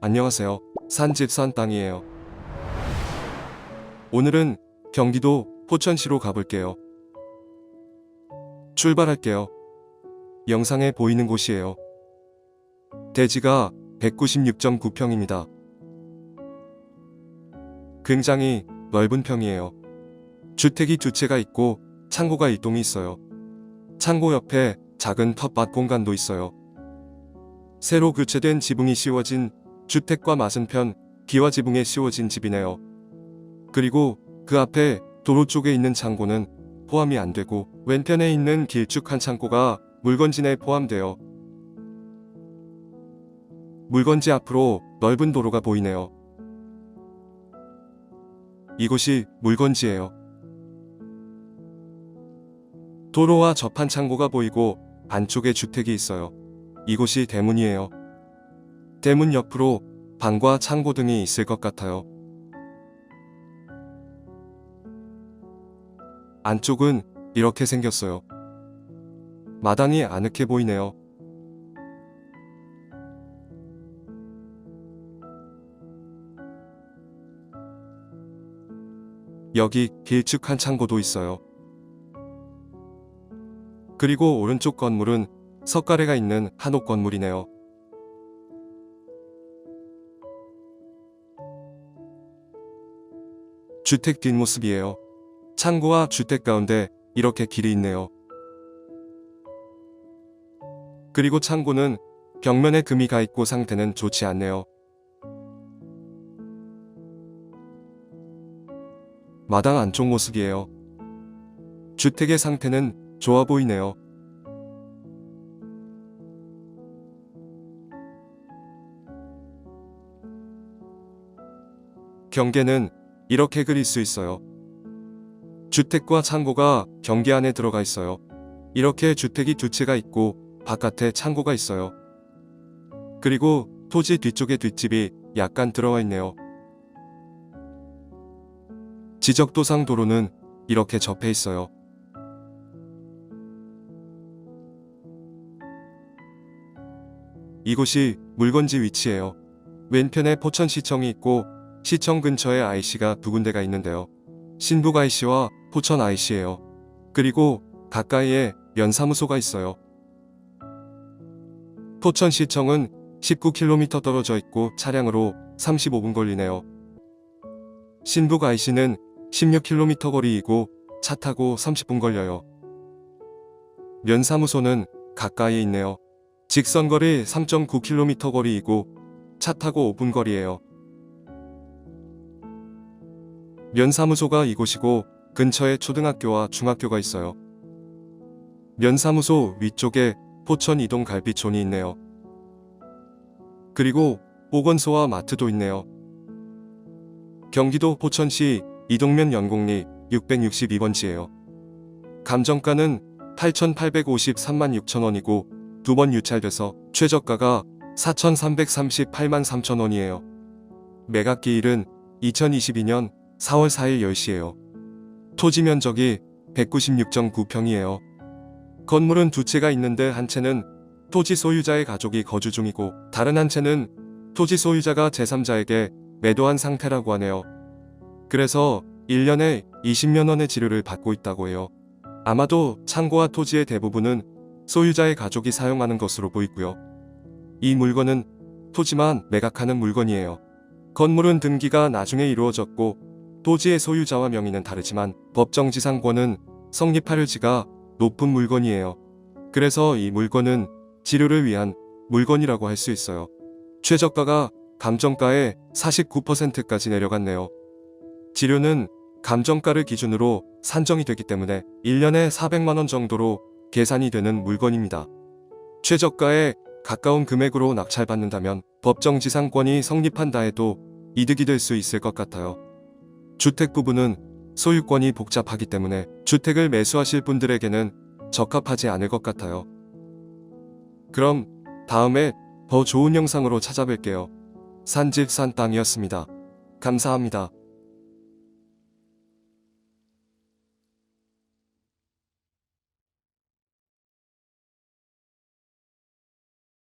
안녕하세요. 산집 산 땅이에요. 오늘은 경기도 포천시로 가볼게요. 출발할게요. 영상에 보이는 곳이에요. 대지가 196.9평입니다. 굉장히 넓은 평이에요. 주택이 두 채가 있고 창고가 1동이 있어요. 창고 옆에 작은 텃밭 공간도 있어요. 새로 교체된 지붕이 씌워진 주택과 맞은편 기와 지붕에 씌워진 집이네요. 그리고 그 앞에 도로 쪽에 있는 창고는 포함이 안 되고 왼편에 있는 길쭉한 창고가 물건진에 포함되어 물건지 앞으로 넓은 도로가 보이네요. 이곳이 물건지예요. 도로와 접한 창고가 보이고 안쪽에 주택이 있어요. 이곳이 대문이에요. 대문 옆으로 방과 창고 등이 있을 것 같아요. 안쪽은 이렇게 생겼어요. 마당이 아늑해 보이네요. 여기 길쭉한 창고도 있어요. 그리고 오른쪽 건물은 석가래가 있는 한옥 건물이네요. 주택 뒷모습이에요. 창고와 주택 가운데 이렇게 길이 있네요. 그리고 창고는 벽면에 금이 가 있고 상태는 좋지 않네요. 마당 안쪽 모습이에요. 주택의 상태는 좋아 보이네요. 경계는 이렇게 그릴 수 있어요. 주택과 창고가 경계 안에 들어가 있어요. 이렇게 주택이 두 채가 있고 바깥에 창고가 있어요. 그리고 토지 뒤쪽에 뒷집이 약간 들어와 있네요. 지적도상 도로는 이렇게 접해 있어요. 이곳이 물건지 위치예요. 왼편에 포천시청이 있고 시청 근처에 IC가 두 군데가 있는데요. 신북 IC와 포천 IC예요. 그리고 가까이에 면사무소가 있어요. 포천시청은 19km 떨어져 있고 차량으로 35분 걸리네요. 신북 IC는 16km 거리이고 차 타고 30분 걸려요. 면사무소는 가까이에 있네요. 직선거리 3.9km 거리이고 차 타고 5분 거리예요. 면사무소가 이곳이고 근처에 초등학교와 중학교가 있어요. 면사무소 위쪽에 포천 이동 갈비촌이 있네요. 그리고 보건소와 마트도 있네요. 경기도 포천시 이동면 연곡리 662번지예요. 감정가는 8,853만 6천 원이고 두 번 유찰돼서 최저가가 4,338만 3천 원이에요. 매각기일은 2022년 4월 4일 10시예요. 토지 면적이 196.9평이에요. 건물은 두 채가 있는데 한 채는 토지 소유자의 가족이 거주 중이고 다른 한 채는 토지 소유자가 제3자에게 매도한 상태라고 하네요. 그래서 1년에 20만 원의 지료를 받고 있다고 해요. 아마도 창고와 토지의 대부분은 소유자의 가족이 사용하는 것으로 보이고요. 이 물건은 토지만 매각하는 물건이에요. 건물은 등기가 나중에 이루어졌고 토지의 소유자와 명의는 다르지만 법정지상권은 성립할 의지가 높은 물건이에요. 그래서 이 물건은 지료를 위한 물건이라고 할 수 있어요. 최저가가 감정가의 49%까지 내려갔네요. 지료는 감정가를 기준으로 산정이 되기 때문에 1년에 400만원 정도로 계산이 되는 물건입니다. 최저가에 가까운 금액으로 낙찰받는다면 법정지상권이 성립한다 해도 이득이 될 수 있을 것 같아요. 주택 부분은 소유권이 복잡하기 때문에 주택을 매수하실 분들에게는 적합하지 않을 것 같아요. 그럼 다음에 더 좋은 영상으로 찾아뵐게요. 산집 산 땅이었습니다. 감사합니다.